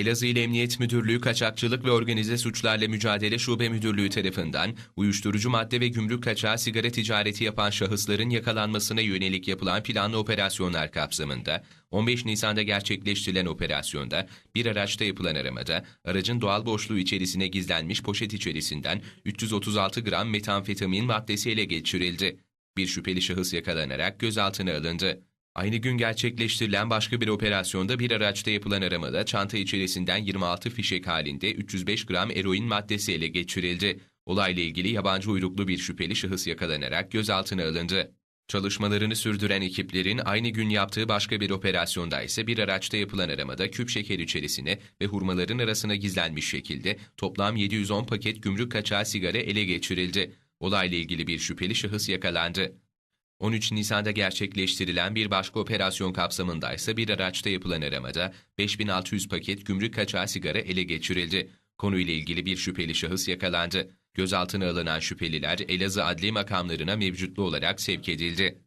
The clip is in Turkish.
Elazığ İl Emniyet Müdürlüğü Kaçakçılık ve Organize Suçlarla Mücadele Şube Müdürlüğü tarafından uyuşturucu madde ve gümrük kaçağı sigara ticareti yapan şahısların yakalanmasına yönelik yapılan planlı operasyonlar kapsamında 15 Nisan'da gerçekleştirilen operasyonda bir araçta yapılan aramada aracın doğal boşluğu içerisine gizlenmiş poşet içerisinden 336 gram metamfetamin maddesi ele geçirildi. Bir şüpheli şahıs yakalanarak gözaltına alındı. Aynı gün gerçekleştirilen başka bir operasyonda bir araçta yapılan aramada çanta içerisinden 26 fişek halinde 305 gram eroin maddesi ele geçirildi. Olayla ilgili yabancı uyruklu bir şüpheli şahıs yakalanarak gözaltına alındı. Çalışmalarını sürdüren ekiplerin aynı gün yaptığı başka bir operasyonda ise bir araçta yapılan aramada küp şeker içerisine ve hurmaların arasına gizlenmiş şekilde toplam 710 paket gümrük kaçağı sigara ele geçirildi. Olayla ilgili bir şüpheli şahıs yakalandı. 13 Nisan'da gerçekleştirilen bir başka operasyon kapsamında ise bir araçta yapılan aramada 5600 paket gümrük kaçağı sigara ele geçirildi. Konuyla ilgili bir şüpheli şahıs yakalandı. Gözaltına alınan şüpheliler Elazığ adli makamlarına mevcutlu olarak sevk edildi.